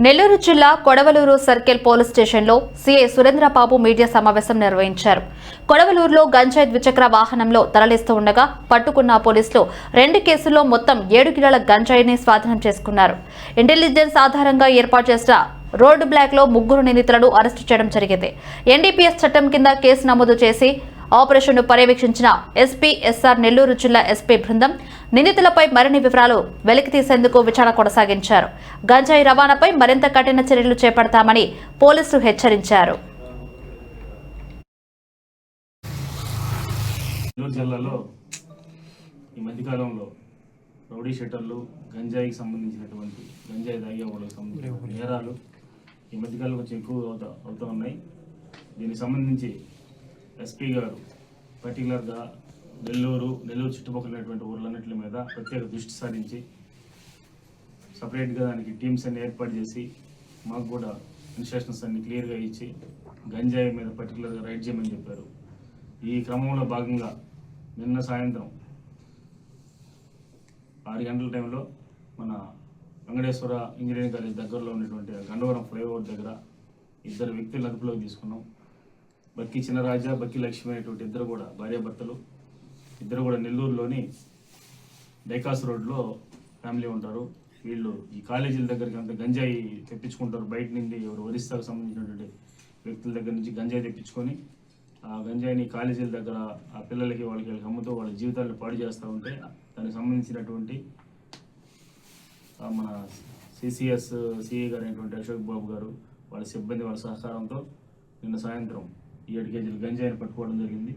నెల్లూరు జిల్లా Kodavalur circle police స్టేషన్లో CI Surendra Babu media సమావేశం నిర్వహించారు. కొడవలూరులో గంజాయి ద్విచక్ర వాహనంలో తరలిస్తూ ఉండగా పట్టుకున్న పోలీసులు రెండు కేసుల్లో మొత్తం ఏడు కిలోల గంజాయిని స్వాధీనం చేసుకున్నారు. ఇంటెలిజెన్స్ ఆధారంగా ఏర్పాటు చేసిన రోడ్డు బ్లాక్లో ముగ్గురు నిందితులను అరెస్టు చేయడం జరిగింది. ఎన్డీపీఎస్ చట్టం కింద కేసు నమోదు చేసి ఆపరేషన్ను పర్యవేక్షించిన ఎస్పీ ఎస్ఆర్ నెల్లూరు జిల్లా ఎస్పీ బృందం నిందితులపై మరిన్ని వివరాలు వెలికి తీసేందుకు విచారణ కొనసాగించారు. గంజాయి రవాణాపై మరింత కఠిన చర్యలు చేపడతామని పోలీసులు హెచ్చరించారు. నెల్లూరు జిల్లాలో ఈ మధ్యకాలంలో రౌడీ షెటర్లు గంజాయికి సంబంధించినటువంటి గంజాయి తాగే వాళ్ళకి సంబంధించిన నేరాలు ఈ మధ్యకాలంలో కొంచెం ఎక్కువ అవుతా అవుతూ ఉన్నాయి. దీనికి సంబంధించి ఎస్పీ గారు పర్టికులర్గా నెల్లూరు నెల్లూరు చుట్టుపక్కల ఉన్నటువంటి ఊర్లన్నింటి మీద ప్రత్యేక దృష్టి సారించి సపరేట్గా దానికి టీమ్స్ అన్ని ఏర్పాటు చేసి మాకు కూడా ఇన్స్ట్రక్షన్స్ అన్ని క్లియర్గా ఇచ్చి గంజాయి మీద పర్టికులర్గా రైడ్ చేయమని చెప్పారు. ఈ క్రమంలో భాగంగా నిన్న సాయంత్రం ఆరు గంటల టైంలో మన వెంకటేశ్వర ఇంజనీరింగ్ కాలేజ్ దగ్గరలో ఉన్నటువంటి గండవరం ఫ్లైఓవర్ దగ్గర ఇద్దరు వ్యక్తులు అదుపులోకి తీసుకున్నాం. బక్కి చిన్నరాజా బక్కి లక్ష్మి అనేటువంటి ఇద్దరు కూడా భార్యాభర్తలు. ఇద్దరు కూడా నెల్లూరులోని డైకాస్ రోడ్లో ఫ్యామిలీ ఉంటారు. వీళ్ళు ఈ కాలేజీల దగ్గరికి అంత గంజాయి తెప్పించుకుంటారు. బయట నుండి ఎవరు ఒరిస్సాకు సంబంధించినటువంటి వ్యక్తుల దగ్గర నుంచి గంజాయి తెప్పించుకొని ఆ గంజాయిని కాలేజీల దగ్గర ఆ పిల్లలకి వాళ్ళకి వాళ్ళకి అమ్ముతూ వాళ్ళ జీవితాలను పాడు చేస్తూ ఉంటే దానికి సంబంధించినటువంటి మన సిసిఎస్ సిఏ గారు అయినటువంటి అశోక్ బాబు గారు వాళ్ళ సిబ్బంది వాళ్ళ సహకారంతో నిన్న సాయంత్రం ఏడు కేజీలు గంజాయిని పట్టుకోవడం జరిగింది.